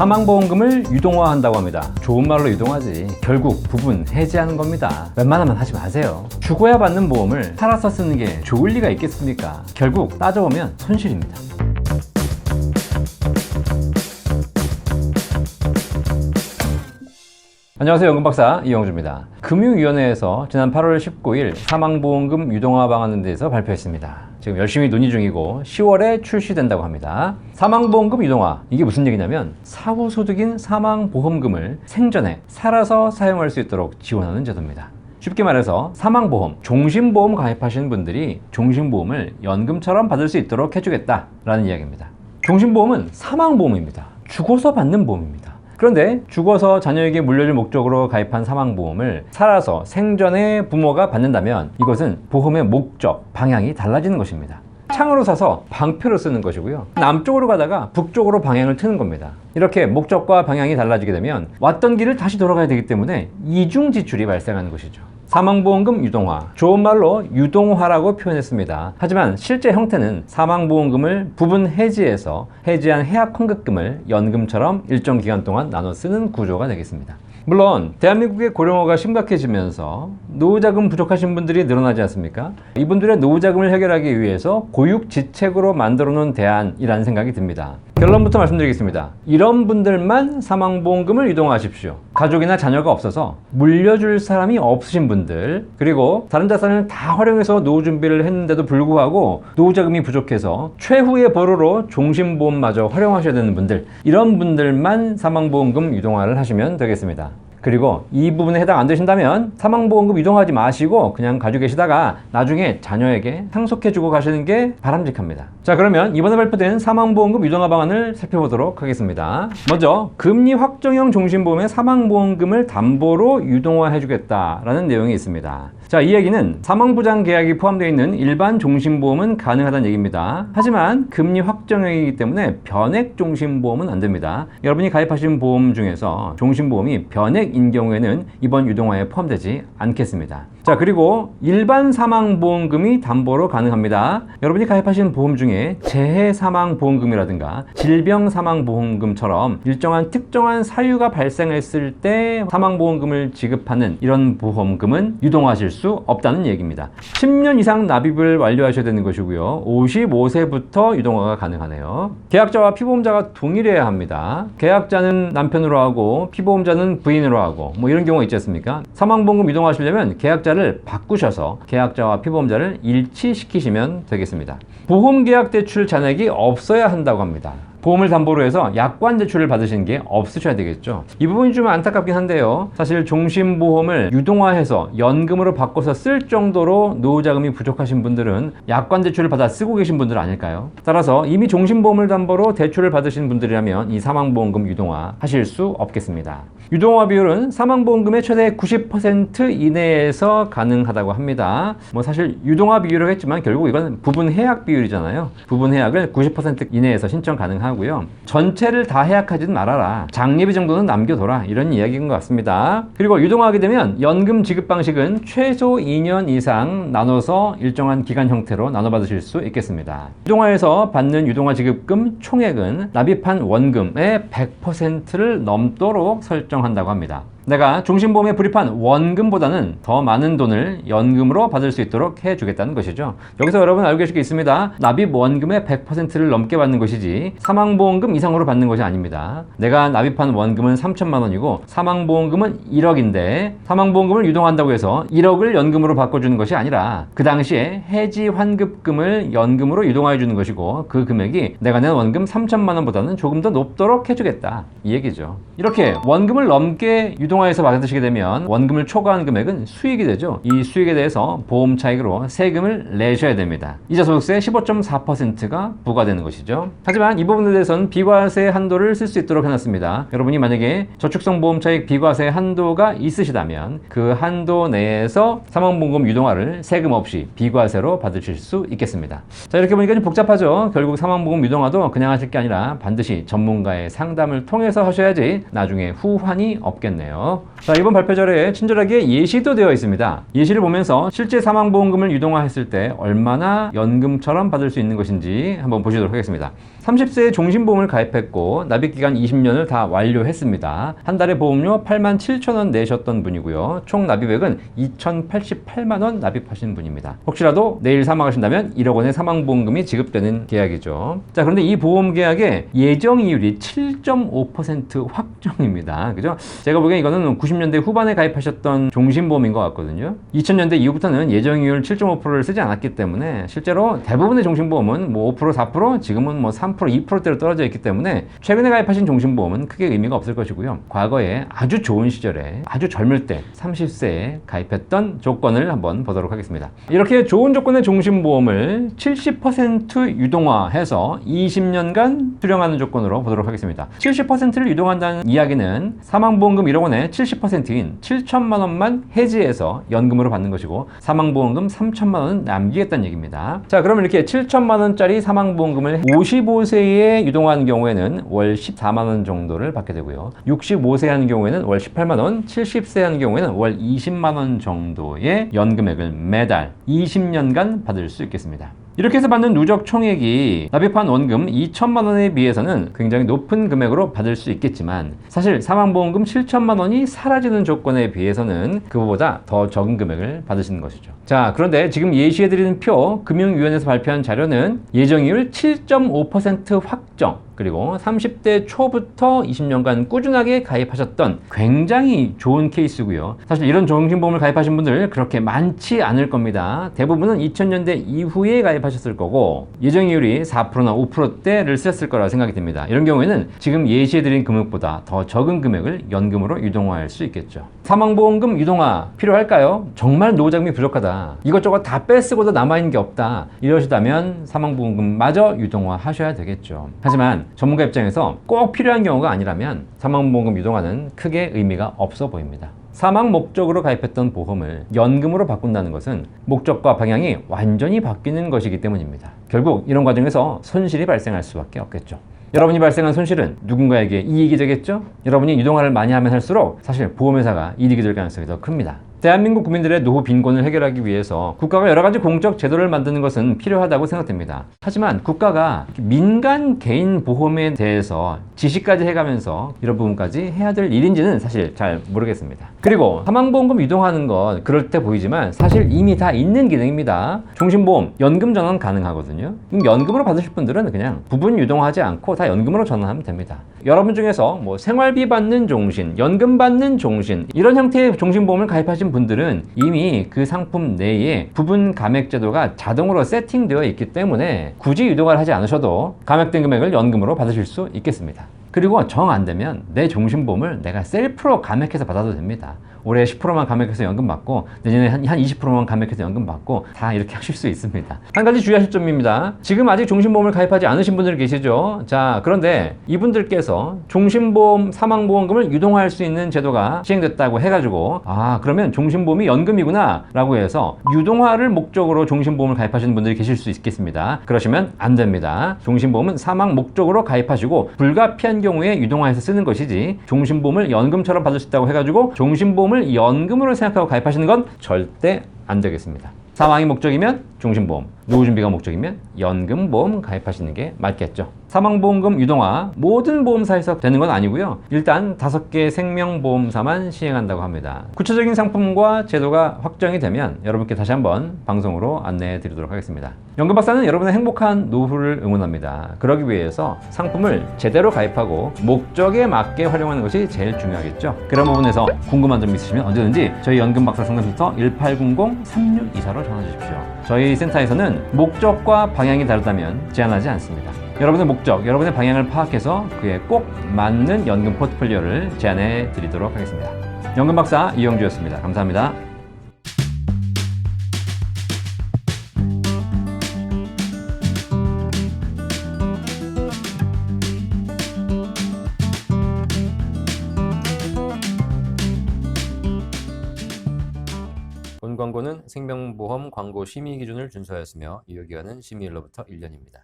사망보험금을 유동화한다고 합니다. 좋은 말로 유동하지. 결국 부분 해지하는 겁니다. 웬만하면 하지 마세요. 죽어야 받는 보험을 살아서 쓰는 게 좋을 리가 있겠습니까? 결국 따져보면 손실입니다. 안녕하세요. 연금박사 이영주입니다. 금융위원회에서 지난 8월 19일 사망보험금 유동화 방안에 대해서 발표했습니다. 지금 열심히 논의 중이고 10월에 출시된다고 합니다. 사망보험금 유동화 이게 무슨 얘기냐면 사후소득인 사망보험금을 생전에 살아서 사용할 수 있도록 지원하는 제도입니다. 쉽게 말해서 사망보험, 종신보험 가입하신 분들이 종신보험을 연금처럼 받을 수 있도록 해주겠다라는 이야기입니다. 종신보험은 사망보험입니다. 죽어서 받는 보험입니다. 그런데 죽어서 자녀에게 물려줄 목적으로 가입한 사망보험을 살아서 생전에 부모가 받는다면 이것은 보험의 목적, 방향이 달라지는 것입니다. 창으로 사서 방패로 쓰는 것이고요. 남쪽으로 가다가 북쪽으로 방향을 트는 겁니다. 이렇게 목적과 방향이 달라지게 되면 왔던 길을 다시 돌아가야 되기 때문에 이중 지출이 발생하는 것이죠. 사망보험금 유동화. 좋은 말로 유동화라고 표현했습니다. 하지만 실제 형태는 사망보험금을 부분 해지해서 해지한 해약 환급금을 연금처럼 일정 기간 동안 나눠 쓰는 구조가 되겠습니다. 물론 대한민국의 고령화가 심각해지면서 노후자금 부족하신 분들이 늘어나지 않습니까? 이분들의 노후자금을 해결하기 위해서 고육지책으로 만들어 놓은 대안이라는 생각이 듭니다. 결론부터 말씀드리겠습니다. 이런 분들만 사망보험금을 유동하십시오. 가족이나 자녀가 없어서 물려줄 사람이 없으신 분들, 그리고 다른 자산을 다 활용해서 노후 준비를 했는데도 불구하고 노후 자금이 부족해서 최후의 보루로 종신보험마저 활용하셔야 되는 분들, 이런 분들만 사망보험금 유동화를 하시면 되겠습니다. 그리고 이 부분에 해당 안 되신다면 사망보험금 이동하지 마시고 그냥 가지고 계시다가 나중에 자녀에게 상속해주고 가시는 게 바람직합니다. 자 그러면 이번에 발표된 사망보험금 유동화 방안을 살펴보도록 하겠습니다. 먼저 금리 확정형 종신보험의 사망보험금을 담보로 유동화해주겠다라는 내용이 있습니다. 자, 이 얘기는 사망보장 계약이 포함되어 있는 일반 종신보험은 가능하다는 얘기입니다. 하지만 금리 확정형이기 때문에 변액 종신보험은 안 됩니다. 여러분이 가입하신 보험 중에서 종신보험이 변액인 경우에는 이번 유동화에 포함되지 않겠습니다. 자, 그리고 일반 사망보험금이 담보로 가능합니다. 여러분이 가입하신 보험 중에 재해 사망보험금이라든가 질병 사망보험금처럼 일정한 특정한 사유가 발생했을 때 사망보험금을 지급하는 이런 보험금은 유동하실 수 없다는 얘기입니다. 10년 이상 납입을 완료하셔야 되는 것이고요. 55세부터 유동화가 가능하네요. 계약자와 피보험자가 동일해야 합니다. 계약자는 남편으로 하고 피보험자는 부인으로 하고 뭐 이런 경우가 있지 않습니까? 사망보험금 유동하시려면 계약자 를 바꾸셔서 계약자와 피보험자를 일치시키시면 되겠습니다. 보험계약 대출 잔액이 없어야 한다고 합니다. 보험을 담보로 해서 약관 대출을 받으시는 게 없으셔야 되겠죠. 이 부분이 좀 안타깝긴 한데요. 사실 종신보험을 유동화해서 연금으로 바꿔서 쓸 정도로 노후자금이 부족하신 분들은 약관 대출을 받아 쓰고 계신 분들 아닐까요? 따라서 이미 종신보험을 담보로 대출을 받으신 분들이라면 이 사망보험금 유동화 하실 수 없겠습니다. 유동화 비율은 사망보험금의 최대 90% 이내에서 가능하다고 합니다. 뭐 사실 유동화 비율을 했지만 결국 이건 부분 해약 비율이잖아요. 부분 해약을 90% 이내에서 신청 가능하고 하고요. 전체를 다 해약하지는 말아라. 장례비 정도는 남겨둬라. 이런 이야기인 것 같습니다. 그리고 유동하게 되면 연금 지급 방식은 최소 2년 이상 나눠서 일정한 기간 형태로 나눠받으실 수 있겠습니다. 유동화에서 받는 유동화 지급금 총액은 납입한 원금의 100%를 넘도록 설정한다고 합니다. 내가 종신보험에 불입한 원금보다는 더 많은 돈을 연금으로 받을 수 있도록 해주겠다는 것이죠. 여기서 여러분 알고 계실 게 있습니다. 납입 원금의 100%를 넘게 받는 것이지 사망보험금 이상으로 받는 것이 아닙니다. 내가 납입한 원금은 3천만 원이고 사망보험금은 1억인데 사망보험금을 유동한다고 해서 1억을 연금으로 바꿔주는 것이 아니라 그 당시에 해지 환급금을 연금으로 유동하여 주는 것이고 그 금액이 내가 낸 원금 3천만 원보다는 조금 더 높도록 해주겠다 이 얘기죠. 이렇게 원금을 넘게 유동 화해서 받으시게 되면 원금을 초과한 금액은 수익이 되죠. 이 수익에 대해서 보험 차익으로 세금을 내셔야 됩니다. 이자 소득세 15.4%가 부과되는 것이죠. 하지만 이 부분에 대해서는 비과세 한도를 쓸 수 있도록 해놨습니다. 여러분이 만약에 저축성 보험 차익 비과세 한도가 있으시다면 그 한도 내에서 사망보험금 유동화를 세금 없이 비과세로 받으실 수 있겠습니다. 자 이렇게 보니까 좀 복잡하죠. 결국 사망보험 유동화도 그냥 하실 게 아니라 반드시 전문가의 상담을 통해서 하셔야지 나중에 후환이 없겠네요. 자, 이번 발표절에 친절하게 예시도 되어 있습니다. 예시를 보면서 실제 사망보험금을 유동화했을 때 얼마나 연금처럼 받을 수 있는 것인지 한번 보시도록 하겠습니다. 30세에 종신보험을 가입했고 납입기간 20년을 다 완료했습니다. 한 달에 보험료 8만 7천 원 내셨던 분이고요. 총 납입액은 2,088만 원 납입하신 분입니다. 혹시라도 내일 사망하신다면 1억 원의 사망보험금이 지급되는 계약이죠. 자, 그런데 이 보험 계약의 예정 이율이 7.5% 확정입니다. 그죠? 제가 보기엔 이 거는 90년대 후반에 가입하셨던 종신보험인 것 같거든요. 2000년대 이후부터는 예정이율 7.5%를 쓰지 않았기 때문에 실제로 대부분의 종신보험은 뭐 5%, 4%, 지금은 뭐 3%, 2%대로 떨어져 있기 때문에 최근에 가입하신 종신보험은 크게 의미가 없을 것이고요. 과거에 아주 좋은 시절에 아주 젊을 때 30세에 가입했던 조건을 한번 보도록 하겠습니다. 이렇게 좋은 조건의 종신보험을 70% 유동화해서 20년간 수령하는 조건으로 보도록 하겠습니다. 70%를 유동한다는 이야기는 사망보험금 1억 원의 70%인 7천만 원만 해지해서 연금으로 받는 것이고 사망보험금 3천만 원은 남기겠다는 얘기입니다. 자, 그러면 이렇게 7천만 원짜리 사망보험금을 55세에 유동하는 경우에는 월 14만 원 정도를 받게 되고요. 65세 하는 경우에는 월 18만 원, 70세 하는 경우에는 월 20만 원 정도의 연금액을 매달 20년간 받을 수 있겠습니다. 이렇게 해서 받는 누적 총액이 납입한 원금 2천만 원에 비해서는 굉장히 높은 금액으로 받을 수 있겠지만 사실 사망보험금 7천만 원이 사라지는 조건에 비해서는 그보다 더 적은 금액을 받으시는 것이죠. 자, 그런데 지금 예시해드리는 표 금융위원회에서 발표한 자료는 예정이율 7.5% 확정 그리고 30대 초부터 20년간 꾸준하게 가입하셨던 굉장히 좋은 케이스고요. 사실 이런 종신보험을 가입하신 분들 그렇게 많지 않을 겁니다. 대부분은 2000년대 이후에 가입하셨을 거고 예정이율이 4%나 5%대를 쓰셨을 거라 생각이 듭니다. 이런 경우에는 지금 예시해드린 금액보다 더 적은 금액을 연금으로 유동화할 수 있겠죠. 사망보험금 유동화 필요할까요? 정말 노후자금이 부족하다. 이것저것 다 빼쓰고도 남아있는 게 없다. 이러시다면 사망보험금마저 유동화하셔야 되겠죠. 하지만 전문가 입장에서 꼭 필요한 경우가 아니라면 사망보험금 유동화는 크게 의미가 없어 보입니다. 사망 목적으로 가입했던 보험을 연금으로 바꾼다는 것은 목적과 방향이 완전히 바뀌는 것이기 때문입니다. 결국 이런 과정에서 손실이 발생할 수밖에 없겠죠. 여러분이 발생한 손실은 누군가에게 이익이 되겠죠? 여러분이 유동화를 많이 하면 할수록 사실 보험회사가 이익이 될 가능성이 더 큽니다. 대한민국 국민들의 노후 빈곤을 해결하기 위해서 국가가 여러 가지 공적 제도를 만드는 것은 필요하다고 생각됩니다. 하지만 국가가 민간 개인 보험에 대해서 지시까지 해가면서 이런 부분까지 해야 될 일인지는 사실 잘 모르겠습니다. 그리고 사망보험금 유동하는 건 그럴 때 보이지만 사실 이미 다 있는 기능입니다. 종신보험, 연금 전환 가능하거든요. 연금으로 받으실 분들은 그냥 부분 유동하지 않고 다 연금으로 전환하면 됩니다. 여러분 중에서 뭐 생활비 받는 종신, 연금 받는 종신 이런 형태의 종신보험을 가입하신 분들은 이미 그 상품 내에 부분 감액 제도가 자동으로 세팅되어 있기 때문에 굳이 유동화를 하지 않으셔도 감액된 금액을 연금으로 받으실 수 있겠습니다. 그리고 정 안 되면 내 종신보험을 내가 셀프로 감액해서 받아도 됩니다. 올해 10%만 감액해서 연금 받고 내년에 한, 한 20%만 감액해서 연금 받고 다 이렇게 하실 수 있습니다. 한 가지 주의하실 점입니다. 지금 아직 종신보험을 가입하지 않으신 분들 계시죠? 자, 그런데 이분들께서 종신보험 사망보험금을 유동할 수 있는 제도가 시행됐다고 해가지고 아, 그러면 종신보험이 연금이구나 라고 해서 유동화를 목적으로 종신보험을 가입하시는 분들이 계실 수 있겠습니다. 그러시면 안 됩니다. 종신보험은 사망 목적으로 가입하시고 불가피한 경우에 유동화해서 쓰는 것이지 종신보험을 연금처럼 받을 수 있다고 해가지고 종신보험 보험을 연금으로 생각하고 가입하시는 건 절대 안 되겠습니다. 사망이 목적이면 종신보험, 노후 준비가 목적이면 연금보험 가입하시는 게 맞겠죠. 사망보험금 유동화 모든 보험사에서 되는 건 아니고요. 일단 다섯 개 생명보험사만 시행한다고 합니다. 구체적인 상품과 제도가 확정이 되면 여러분께 다시 한번 방송으로 안내해 드리도록 하겠습니다. 연금박사는 여러분의 행복한 노후를 응원합니다. 그러기 위해서 상품을 제대로 가입하고 목적에 맞게 활용하는 것이 제일 중요하겠죠. 그런 부분에서 궁금한 점 있으시면 언제든지 저희 연금박사 상담센터 1800-3624로 전화 주십시오. 저희 센터에서는 목적과 방향이 다르다면 제한하지 않습니다. 여러분의 목적, 여러분의 방향을 파악해서 그에 꼭 맞는 연금 포트폴리오를 제안해 드리도록 하겠습니다. 연금 박사 이영주였습니다. 감사합니다. 생명보험 광고 심의 기준을 준수하였으며 유효기간은 심의일로부터 1년입니다.